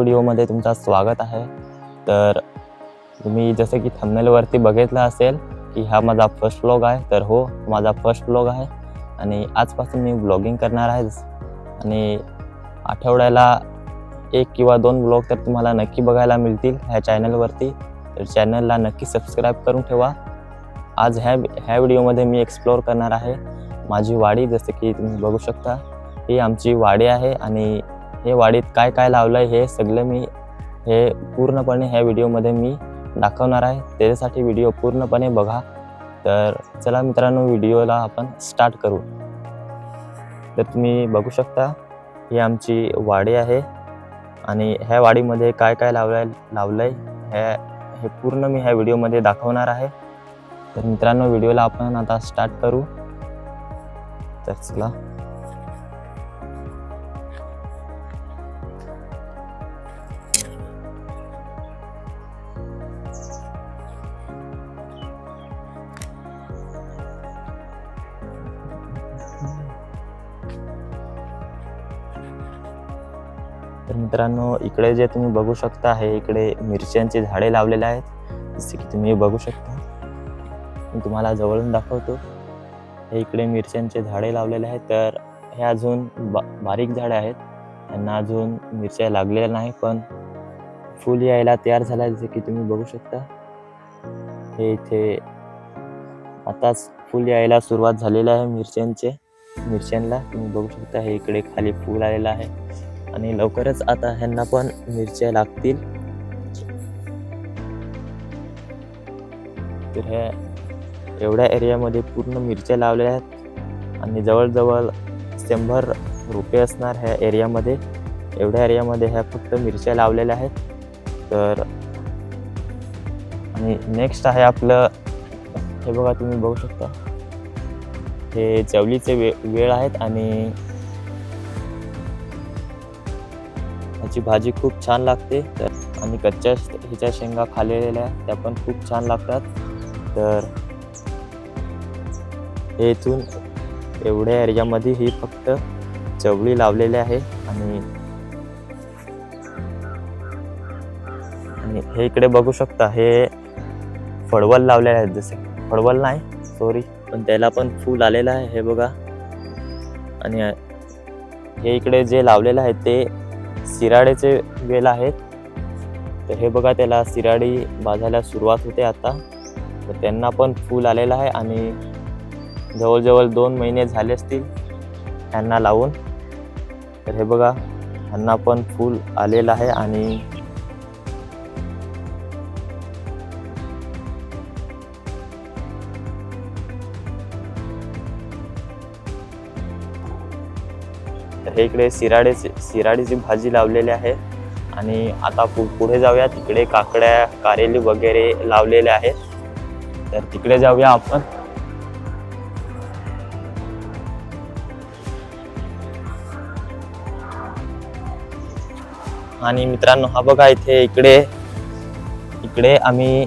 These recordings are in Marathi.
व्हिडिओमध्ये तुमचं स्वागत आहे. तर तुम्ही जसं की थंबनेलवरती बघितलं असेल की हा माझा फर्स्ट ब्लॉग आहे तर हो माझा फर्स्ट ब्लॉग आहे. आणि आजपासून मी ब्लॉगिंग करणार आहे. आणि आठवड्याला एक किंवा दोन ब्लॉग तर तुम्हाला नक्की बघायला मिळतील ह्या चॅनलवरती तर चॅनलला नक्की सबस्क्राईब करून ठेवा. आज ह्या ह्या व्हिडिओमध्ये मी एक्सप्लोअर करणार आहे माझी वाडी जसं की तुम्ही बघू शकता. ही आमची वाडी आहे आणि हे वाडीत काय काय लावलं आहे हे सगळं मी हे पूर्णपणे ह्या व्हिडिओमध्ये मी दाखवणार आहे. त्याच्यासाठी व्हिडिओ पूर्णपणे बघा. तर चला मित्रांनो व्हिडिओला आपण स्टार्ट करू. तर तुम्ही बघू शकता ही आमची वाडी आहे. आणि ह्या वाडीमध्ये काय काय लावलं आहे लावलं आहे ह्या हे पूर्ण मी ह्या व्हिडिओमध्ये दाखवणार आहे. तर मित्रांनो व्हिडिओला आपण आता स्टार्ट करू. तर चला. तर मित्रांनो इकडे जे तुम्ही बघू शकता हे इकडे मिरच्यांची झाडे लावलेले आहेत. जसे की तुम्ही बघू शकता. मी तुम्हाला जवळून दाखवतो. हे इकडे मिरच्यांचे झाडे लावलेले आहेत. तर हे अजून बा बारीक झाडे आहेत. त्यांना अजून मिरच्या लागलेल्या नाही पण फुल यायला तयार झाला जसे की तुम्ही बघू शकता. हे इथे आताच फुल यायला सुरुवात झालेली आहे मिरच्यांचे. मिरच्यांना तुम्ही बघू शकता हे इकडे खाली फूल आलेलं आहे. आणि लवकरच आता ह्यांना पण मिरच्या लागतील. तर ह्या एवढ्या एरियामध्ये पूर्ण मिरच्या लावलेल्या आहेत. आणि जवळजवळ शंभर रुपये असणार ह्या एरियामध्ये. एवढ्या एरियामध्ये ह्या फक्त मिरच्या लावलेल्या आहेत. तर आणि नेक्स्ट आहे आपलं हे बघा तुम्ही बघू शकता. हे चवलीचे वे वेळ आहेत आणि ह्याची भाजी खूप छान लागते. तर आणि कच्च्या ह्याच्या शेंगा खाल्लेल्या त्या पण खूप छान लागतात. तर हे इथून एवढ्या एरियामध्ये ही फक्त चवळी लावलेली आहे. आणि आणि हे इकडे बघू शकता हे फळवल लावलेले आहेत जसे फळवल नाही सॉरी पण त्याला पण फूल आलेलं आहे. हे बघा. आणि हे इकडे जे लावलेलं आहे ते सिराडेचे वेल आहेत. तर हे बघा त्याला सिराडी बाजायला सुरुवात होते आता. तर त्यांना पण फूल आलेलं आहे आणि जवळजवळ दोन महिने झाले असतील ह्यांना लावून. तर हे बघा ह्यांना पण फूल आलेलं आहे आणि तर हे इकडे सिराडेची सिराडीची भाजी लावलेली आहे. आणि आता पु पुढे जाऊया. तिकडे काकड्या कारेली वगैरे लावलेले आहेत. तर तिकडे जाऊया आपण. आणि मित्रांनो हा बघा इथे इकडे इकडे आम्ही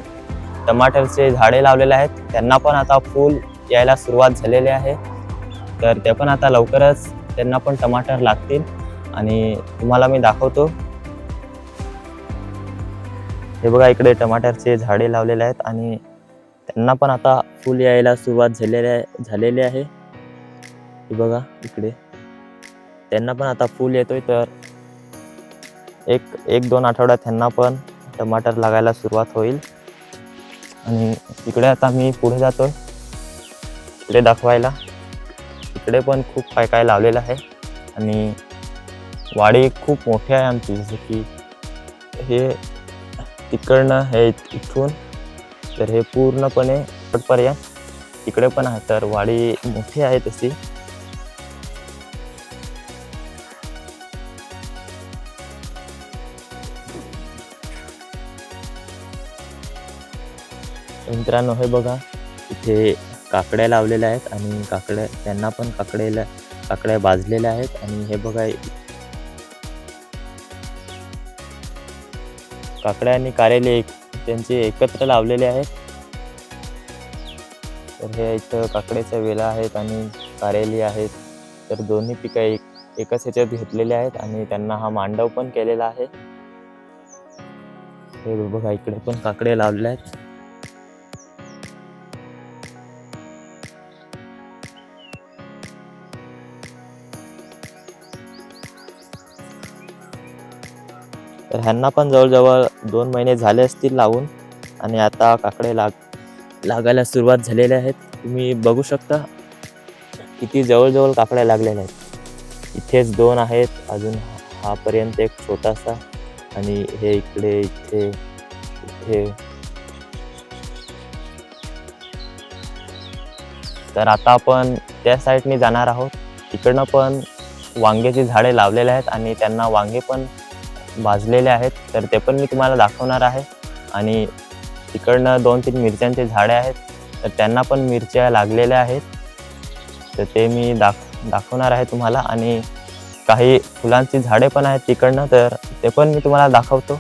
टमाटरचे झाडे लावलेले आहेत. त्यांना पण आता फूल यायला सुरुवात झालेली आहे. तर ते पण आता लवकरच त्यांना पण टमाटर लागतील. आणि तुम्हाला मी दाखवतो. हे बघा इकडे टमाटरचे झाडे लावलेले आहेत आणि त्यांना पण आता फुल यायला सुरुवात झालेल्या आहे झालेली आहे. हे बघा इकडे. त्यांना पण आता फूल येतोय तर एक एक दोन आठवड्यात त्यांना पण टमाटर लागायला सुरुवात होईल. आणि इकडे आता मी पुढे जातोय इकडे दाखवायला. इकडे पण खूप काय काय लावलेलं आहे. आणि वाडी खूप मोठी आहे आमची जसं की हे तिकडनं हे इथून तर हे पूर्णपणे पर्यंत इकडे पण आहे तर वाडी मोठी आहे तशी. मित्रांनो हे बघा इथे काकड्या लावलेल्या आहेत आणि काकड्या त्यांना पण काकड्याला काकड्या भाजलेल्या आहेत आणि हे बघा काकड्या आणि कारेले एक त्यांचे एकत्र लावलेले आहेत. तर हे इथं काकड्याच्या वेला आहेत आणि कारेली आहेत. तर दोन्ही पिकं एक एकच ह्याच्यात घेतलेले आहेत आणि त्यांना हा मांडव पण केलेला आहे. हे बघा इकडे पण काकडे लावले आहेत. तर ह्यांना पण जवळजवळ दोन महिने झाले असतील लावून आणि आता काकडे लाग लागायला सुरुवात झालेल्या आहेत. तुम्ही बघू शकता किती जवळजवळ काकड्या लागलेल्या आहेत. इथेच दोन आहेत अजून हापर्यंत एक छोटासा आणि हे इकडे इथे इथे. तर आता आपण त्या साईडने जाणार आहोत. तिकडनं पण वांग्याची झाडे लावलेले आहेत आणि त्यांना वांगे पण भाजलेले आहेत तर ते पण मी तुम्हाला दाखवणार आहे. आणि तिकडनं दोन तीन मिरच्यांचे झाडे आहेत तर त्यांना पण मिरच्या लागलेल्या आहेत. तर ते मी दाख दाखवणार आहे तुम्हाला. आणि काही फुलांची झाडे पण आहेत तिकडनं तर ते पण मी तुम्हाला दाखवतो.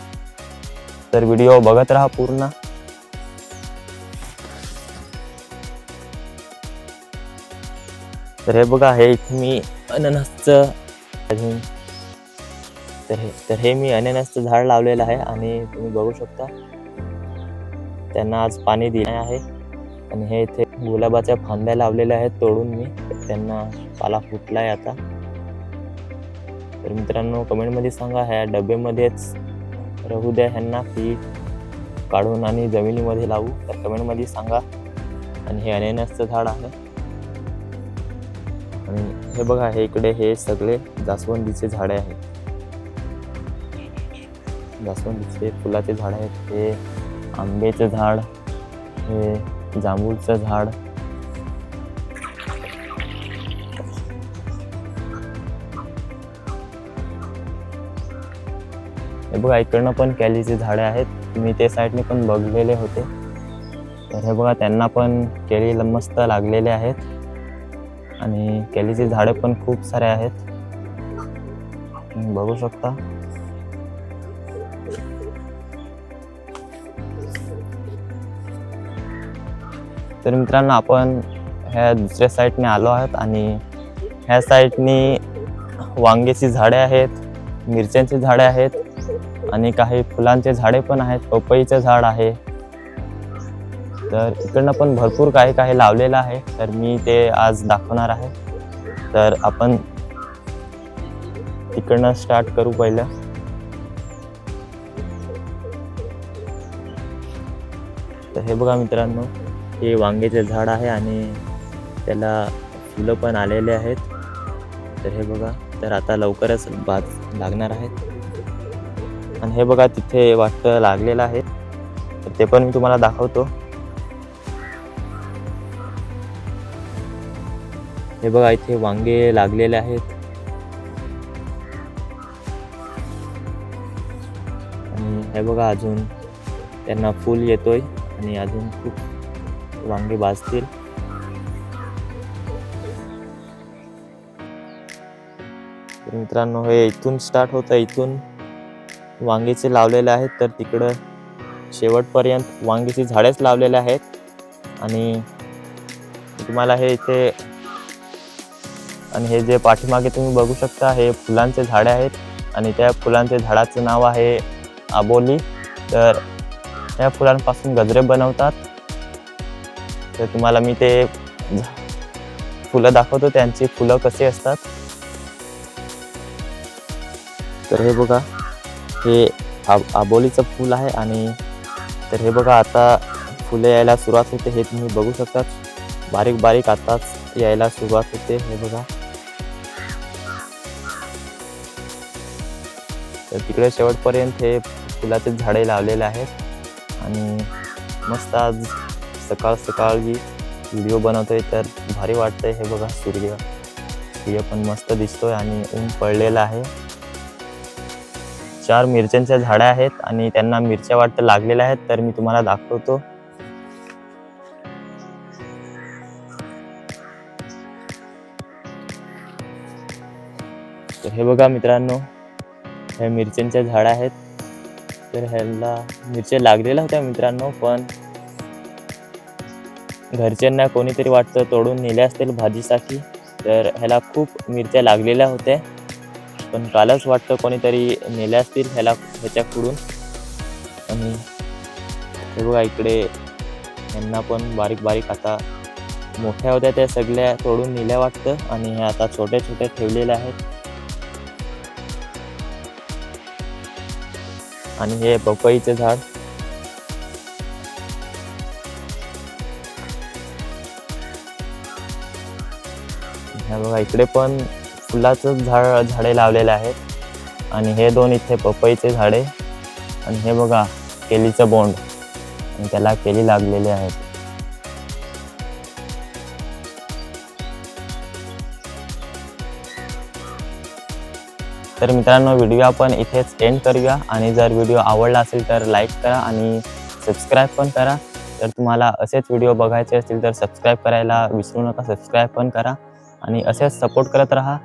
तर व्हिडिओ बघत राहा पूर्ण. तर हे बघा हे इथे मी अननसचं अजून तर हे तर हे मी अननसचं झाड लावलेलं आहे आणि तुम्ही बघू शकता. त्यांना आज पाणी दिले आहे आणि हे इथे गुलाबाच्या फांद्या लावलेल्या आहेत तोडून मी. त्यांना पाला फुटला आहे आता. तर मित्रांनो कमेंटमध्ये सांगा ह्या डब्यामध्येच राहू द्या ह्यांना की काढून आणि जमिनीमध्ये लावू. तर कमेंटमध्ये सांगा. आणि हे अननसचं झाड आहे. आणि हे बघा हे इकडे हे सगळे जास्वंदीचे झाडे आहेत. जास्वंदीचे फुलाचे झाड आहेत हे आंब्याचं झाड हे जांभूळचं झाड. हे बघा इकडनं पण केळीचे झाडं आहेत. मी ते साईडने पण बघलेले होते. तर हे बघा त्यांना पण केळी मस्त लागलेले आहेत. आणि केळीचे झाडं पण खूप सारे आहेत. बघू शकता. तर मित्रांनो आपण ह्या दुसऱ्या साईडने आलो आहोत आणि ह्या साईडनी वांग्याची झाडे आहेत मिरच्यांची झाडे आहेत आणि काही फुलांचे झाडे पण आहेत पपईचं झाड आहे. तर इकडनं पण भरपूर काही काही लावलेलं आहे तर मी ते आज दाखवणार आहे. तर आपण तिकडनं स्टार्ट करू पहिलं. तर हे बघा मित्रांनो हे वांग्याचे झाड आहे आणि त्याला फुलं पण आलेले आहेत. तर हे बघा तर आता लवकरच भात लागणार आहेत आणि हे बघा तिथे वाटतं लागलेलं आहे. तर ते पण मी तुम्हाला दाखवतो. हे बघा इथे वांगे लागलेले आहेत. आणि हे बघा अजून त्यांना फूल येतोय आणि अजून खूप वांगे भाजतील. तर मित्रांनो हे इथून स्टार्ट होतं. इथून वांगीचे लावलेले आहेत. तर तिकडं शेवटपर्यंत वांगीची झाडेच लावलेले आहेत. आणि तुम्हाला हे इथे आणि हे जे पाठीमागे तुम्ही बघू शकता हे फुलांचे झाडे आहेत. आणि त्या फुलांचे झाडाचं नाव आहे आबोली. तर त्या फुलांपासून गजरे बनवतात. तर तुम्हाला मी ते फुलं दाखवतो. त्यांची फुलं कशी असतात. तर हे बघा हे आब- आबोलीचं फूल आहे आणि तर हे बघा आता फुले यायला सुरुवात होते. हे तुम्ही बघू शकता बारीक बारीक आताच यायला सुरुवात होते. हे बघा. तर तिकडे शेवटपर्यंत हे फुलाचे झाडे लावलेले आहेत. आणि मस्त आज सकाळ सकाळ जी व्हिडिओ बनवतोय तर भारी वाटतंय. हे बघा सूर्य. सूर्य पण मस्त दिसतोय आणि ऊन पडलेलं आहे. चार मिरच्यांच्या झाड्या आहेत आणि त्यांना मिरच्या वाटतं लागलेल्या आहेत तर मी तुम्हाला दाखवतो. तर हे बघा मित्रांनो हे मिरच्यांच्या झाडं आहेत. तर ह्याला मिरच्या लागलेल्या होत्या मित्रांनो पण घरच्यांना कोणीतरी वाटतं तोडून नेल्या असतील भाजीसाठी तर ह्याला खूप मिरच्या लागलेल्या होत्या. पण कालच वाटतं कोणीतरी नेल्या असतील ह्याला ह्याच्याकडून आणि हे बघा इकडे यांना पण बारीक बारीक आता मोठ्या होत्या त्या सगळ्या तोडून नेल्या वाटतं आणि हे आता छोटे छोटे ठेवलेल्या आहेत. आणि हे पपईचं झाड. हे बघा इकडे पण फुलाचं झाड झाडे लावलेले आहेत. आणि हे दोन इथे पपईचे झाडे. आणि हे बघा केलीचं बोंड. आणि त्याला केली लागलेली आहेत. तर मित्रांनो व्हिडिओ आपण इथेच एंड करूया. आणि जर व्हिडिओ आवडला असेल तर लाईक करा आणि सबस्क्राईब पण करा. जर तुम्हाला असेच व्हिडिओ बघायचे असतील तर सबस्क्राईब करायला विसरू नका. सबस्क्राईब पण करा. आणि असेच सपोर्ट करत राहा.